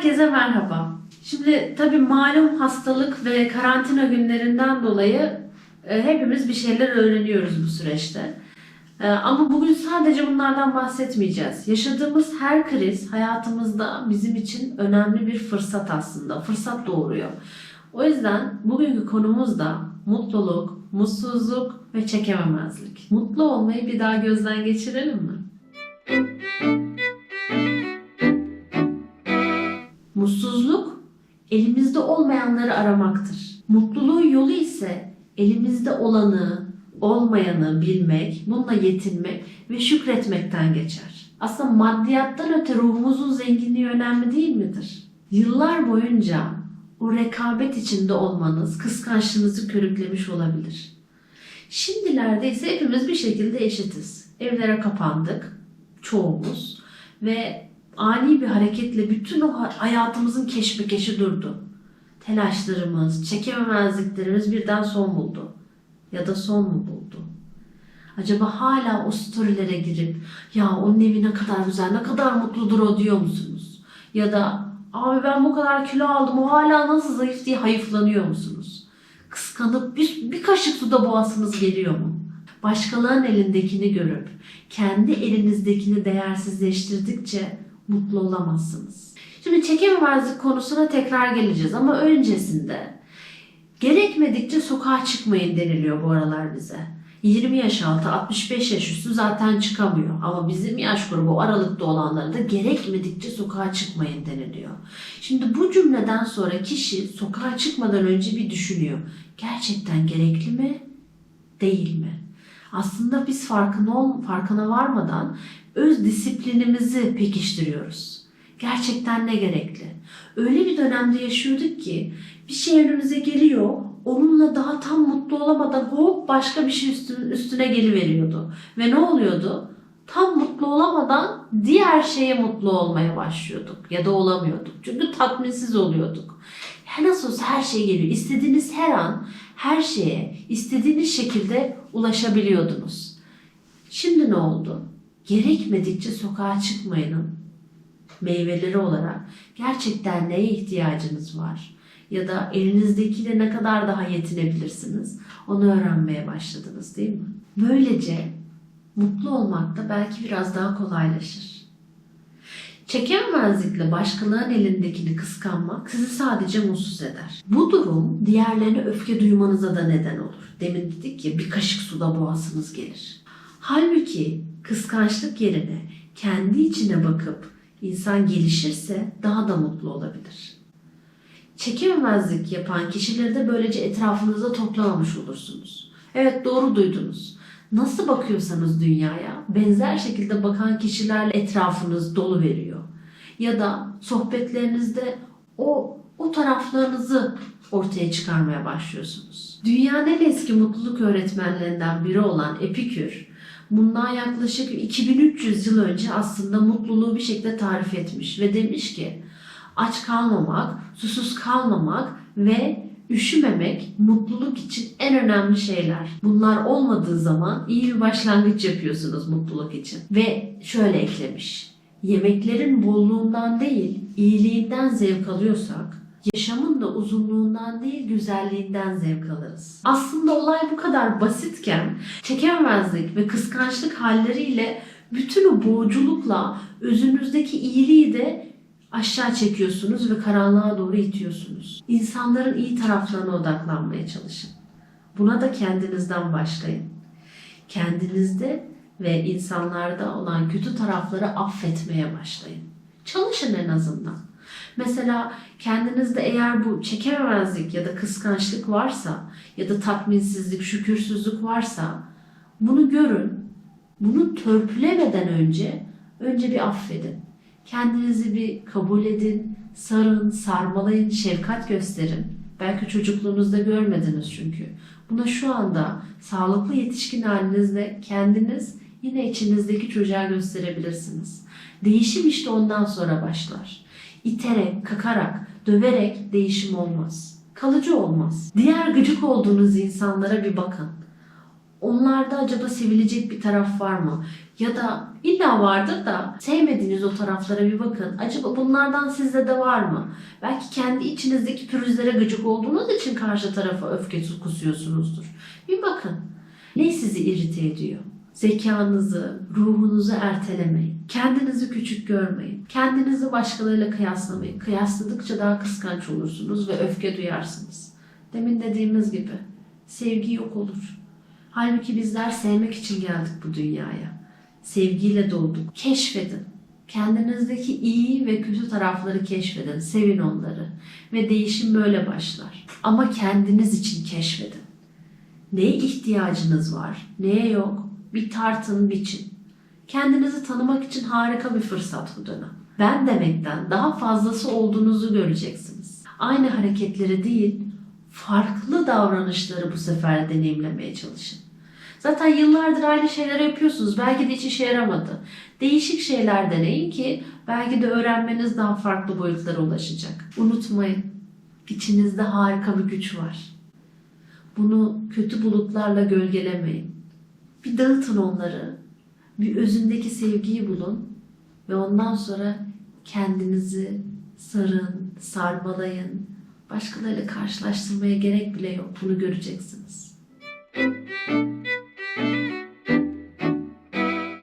Herkese merhaba. Şimdi tabii malum hastalık ve karantina günlerinden dolayı e, hepimiz bir şeyler öğreniyoruz bu süreçte. E, ama bugün sadece bunlardan bahsetmeyeceğiz. Yaşadığımız her kriz hayatımızda bizim için önemli bir fırsat aslında. Fırsat doğuruyor. O yüzden bugünkü konumuz da mutluluk, mutsuzluk ve çekememezlik. Mutlu olmayı bir daha gözden geçirelim mi? Elimizde olmayanları aramaktır. Mutluluğun yolu ise elimizde olanı, olmayanı bilmek, bununla yetinmek ve şükretmekten geçer. Aslında maddiyattan öte ruhumuzun zenginliği önemli değil midir? Yıllar boyunca o rekabet içinde olmanız kıskançlığınızı körüklemiş olabilir. Şimdilerde ise hepimiz bir şekilde eşitiz. Evlere kapandık, çoğumuz ve ani bir hareketle bütün o hayatımızın keşmekeşi durdu. Telaşlarımız, çekememezliklerimiz birden son buldu. Ya da son mu buldu? Acaba hala o storylere girip ya onun evi ne kadar güzel, ne kadar mutludur o diyor musunuz? Ya da abi ben bu kadar kilo aldım o hala nasıl zayıf diye hayıflanıyor musunuz? Kıskanıp bir, bir kaşık suda boğasınız geliyor mu? Başkalarının elindekini görüp kendi elinizdekini değersizleştirdikçe mutlu olamazsınız. Şimdi çekememezlik konusuna tekrar geleceğiz ama öncesinde gerekmedikçe sokağa çıkmayın deniliyor bu aralar bize. 20 yaş altı, 65 yaş üstü zaten çıkamıyor. Ama bizim yaş grubu aralıkta olanlara da gerekmedikçe sokağa çıkmayın deniliyor. Şimdi bu cümleden sonra kişi sokağa çıkmadan önce bir düşünüyor. Gerçekten gerekli mi? Değil mi? Aslında biz farkına, ol, farkına varmadan öz disiplinimizi pekiştiriyoruz. Gerçekten ne gerekli? Öyle bir dönemde yaşıyorduk ki bir şey önümüze geliyor, onunla daha tam mutlu olamadan hop başka bir şey üstüne, üstüne geliveriyordu. Ve ne oluyordu? Tam mutlu olamadan diğer şeye mutlu olmaya başlıyorduk ya da olamıyorduk. Çünkü tatminsiz oluyorduk. Her nasıl olsa her şey geliyor. İstediğiniz her an her şeye istediğiniz şekilde ulaşabiliyordunuz. Şimdi ne oldu? Gerekmedikçe sokağa çıkmayının meyveleri olarak gerçekten neye ihtiyacınız var? Ya da elinizdekiyle ne kadar daha yetinebilirsiniz? Onu öğrenmeye başladınız değil mi? Böylece mutlu olmak da belki biraz daha kolaylaşır. Çekememezlikle başkalarının elindekini kıskanmak sizi sadece mutsuz eder. Bu durum diğerlerine öfke duymanıza da neden olur. Demin dedik ya bir kaşık suda boğasınız gelir. Halbuki kıskançlık yerine kendi içine bakıp insan gelişirse daha da mutlu olabilir. Çekememezlik yapan kişileri de böylece etrafınıza toplamamış olursunuz. Evet doğru duydunuz. Nasıl bakıyorsanız dünyaya benzer şekilde bakan kişilerle etrafınız dolu veriyor. Ya da sohbetlerinizde o o taraflarınızı ortaya çıkarmaya başlıyorsunuz. Dünyanın en eski mutluluk öğretmenlerinden biri olan Epikür, bundan yaklaşık 2300 yıl önce aslında mutluluğu bir şekilde tarif etmiş ve demiş ki aç kalmamak, susuz kalmamak ve üşümemek mutluluk için en önemli şeyler. Bunlar olmadığı zaman iyi bir başlangıç yapıyorsunuz mutluluk için. Ve şöyle eklemiş. Yemeklerin bolluğundan değil, iyiliğinden zevk alıyorsak, yaşamın da uzunluğundan değil güzelliğinden zevk alırız. Aslında olay bu kadar basitken çekememezlik ve kıskançlık halleriyle bütün o boğuculukla özünüzdeki iyiliği de aşağı çekiyorsunuz ve karanlığa doğru itiyorsunuz. İnsanların iyi taraflarına odaklanmaya çalışın. Buna da kendinizden başlayın. Kendinizde ve insanlarda olan kötü tarafları affetmeye başlayın. Çalışın en azından. Mesela kendinizde eğer bu çekememezlik ya da kıskançlık varsa ya da tatminsizlik, şükürsüzlük varsa bunu görün. Bunu törpülemeden önce önce bir affedin. Kendinizi bir kabul edin, sarın, sarmalayın, şefkat gösterin. Belki çocukluğunuzda görmediniz çünkü. Buna şu anda sağlıklı yetişkin halinizde kendiniz yine içinizdeki çocuğa gösterebilirsiniz. Değişim işte ondan sonra başlar. İterek, kakarak, döverek değişim olmaz. Kalıcı olmaz. Diğer gıcık olduğunuz insanlara bir bakın. Onlarda acaba sevilecek bir taraf var mı? Ya da illa vardır da sevmediğiniz o taraflara bir bakın. Acaba bunlardan sizde de var mı? Belki kendi içinizdeki pürüzlere gıcık olduğunuz için karşı tarafa öfke kusuyorsunuzdur. Bir bakın. Ne sizi irite ediyor? Zekanızı, ruhunuzu ertelemeyin. Kendinizi küçük görmeyin. Kendinizi başkalarıyla kıyaslamayın. Kıyasladıkça daha kıskanç olursunuz ve öfke duyarsınız. Demin dediğimiz gibi sevgi yok olur. Halbuki bizler sevmek için geldik bu dünyaya. Sevgiyle doğduk. Keşfedin. Kendinizdeki iyi ve kötü tarafları keşfedin. Sevin onları. Ve değişim böyle başlar. Ama kendiniz için keşfedin. Neye ihtiyacınız var, neye yok? Bir tartın, biçin. Kendinizi tanımak için harika bir fırsat bu dönem. Ben demekten daha fazlası olduğunuzu göreceksiniz. Aynı hareketleri değil, farklı davranışları bu sefer deneyimlemeye çalışın. Zaten yıllardır aynı şeyleri yapıyorsunuz. Belki de hiç işe yaramadı. Değişik şeyler deneyin ki belki de öğrenmeniz daha farklı boyutlara ulaşacak. Unutmayın, içinizde harika bir güç var. Bunu kötü bulutlarla gölgelemeyin. Bir dağıtın onları. Bir özündeki sevgiyi bulun ve ondan sonra kendinizi sarın, sarmalayın. Başkalarıyla karşılaştırmaya gerek bile yok. Bunu göreceksiniz.